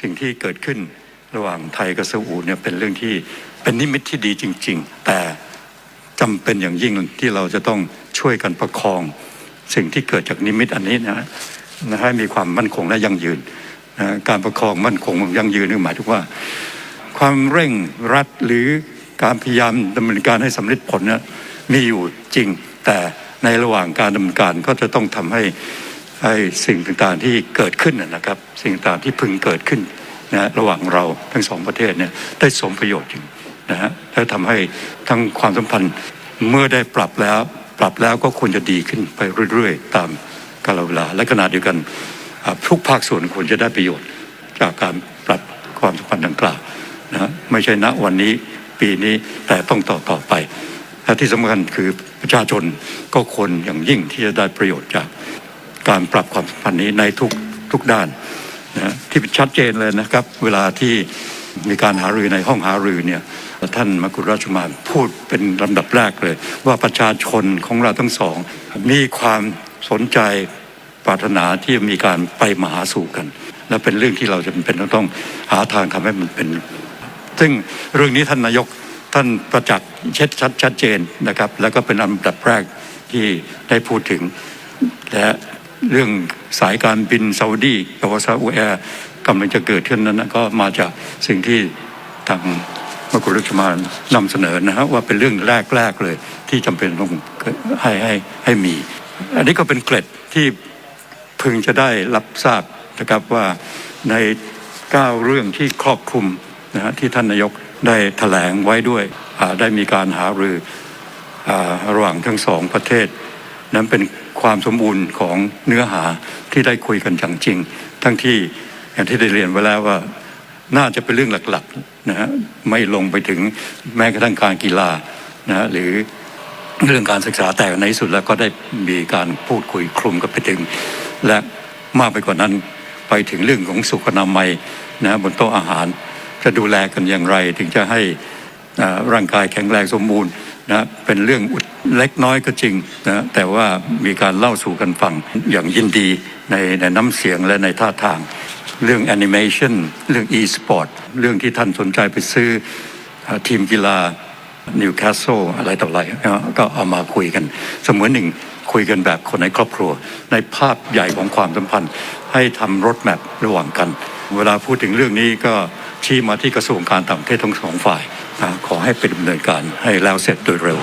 สิ่งที่เกิดขึ้นระหว่างไทยกับซาอุเนี่ยเป็นเรื่องที่เป็นนิมิตที่ดีจริง ๆ แต่จำเป็นอย่างยิ่งที่เราจะต้องช่วยกันประคอง สิ่งที่เกิดจากนิมิตอันนี้นะนะให้มีความมั่นคงและยั่งยืนนะการประคองมั่นคงยั่งยืนนี่หมายถึงว่า ความเร่งรัดหรือการพยายามดำเนินการให้สำเร็จผลนะมีอยู่จริง แต่ในระหว่างการดำเนินการก็จะต้องทำให้ ให้สิ่งต่างๆที่เกิดขึ้นนะครับ สิ่งต่างๆที่พึงเกิดขึ้นนะระหว่างเราทั้งสองประเทศเนี่ยได้สมประโยชน์จริงนะฮะและทำให้ทั้งความสัมพันธ์เมื่อได้ปรับแล้ว ปรับแล้วก็ควรจะดีขึ้นไปเรื่อยๆ ตามกาลเวลา และขณะเดียวกันทุกภาคส่วนควรจะได้ประโยชน์ จากการปรับความสัมพันธ์ดังกล่าวนะฮะไม่ใช่ณวันนี้ปีนี้แต่ต้องต่อต่อไปและที่สำคัญคือประชาชนก็ควรอย่างยิ่งที่จะได้ประโยชน์จาก การปรับความสัมพันธ์นี้ในทุกทุกด้านนะที่ชัดเจนเลยนะครับ เวลาที่มีการหารือในห้องหารือเนี่ยท่านมกุฎราชมารพูดเป็นลำดับแรกเลย ว่าประชาชนของเราทั้งสอง มีความสนใจปรารถนาที่จะมีการไปมาหาสู่กัน และเป็นเรื่องที่เราจะเป็นต้องต้องหาทางทำให้มันเป็น ซึ่งเรื่องนี้ท่านนายกท่านประจักษ์เช็ดชัดชัดเจนนะครับ แล้วก็เป็นอันดับแรกที่ได้พูดถึงและ เรื่องสายการบินซาอุดีกับซาอุแอร์กำลังจะเกิดขึ้นนั้นนะก็มาจากสิ่งที่ทางมกุฎราชมานนำเสนอนะฮะว่าเป็นเรื่องแรกๆเลย ที่จำเป็นต้องให้ให้ให้มี อันนี้ก็เป็นเกร็ดที่พึงจะได้รับทราบนะครับว่าใน 9 เรื่องที่ครอบคลุมนะฮะที่ท่านนายกได้ถแถลงไว้ด้วยได้มีการหารืออระหว่างทั้งสองประเทศ นั้นเป็นความสมบูรณ์ของเนื้อหาที่ได้คุยกันอย่างจริง ทั้งที่อย่างที่ได้เรียนไว้แล้วว่าน่าจะเป็นเรื่องหลักๆนะฮะไม่ลงไปถึงแม้กระทั่งการกีฬานะฮะหรือเรื่องการศึกษาแต่ในที่สุดแล้วก็ได้มีการพูดคุยคลุมกันไปถึง และมากไปกว่านั้นไปถึงเรื่องของสุขอนามัยนะบนโต๊ะอาหารจะดูแลกันอย่างไร ถึงจะให้อ่าร่างกายแข็งแรงสมบูรณ์ นะเป็นเรื่องเล็กน้อยก็จริงนะแต่ว่ามีการเล่าสู่กันฟังอย่างยินดีในในน้ำเสียงและในท่าทาง เรื่องแอนิเมชันเรื่อง e-sport เรื่องที่ท่านสนใจไปซื้อทีมกีฬานิวคาสเซิลอะไรต่ออะไรก็เอามาคุยกัน เสมือนหนึ่งคุยกันแบบคนในครอบครัว ในภาพใหญ่ของความสัมพันธ์ ให้ทำรถแมพระหว่างกัน เวลาพูดถึงเรื่องนี้ก็ ชี้มาที่กระทรวงการต่างประเทศทั้งสองฝ่ายขอให้เป็นดำเนินการให้แล้วเสร็จโดยเร็ว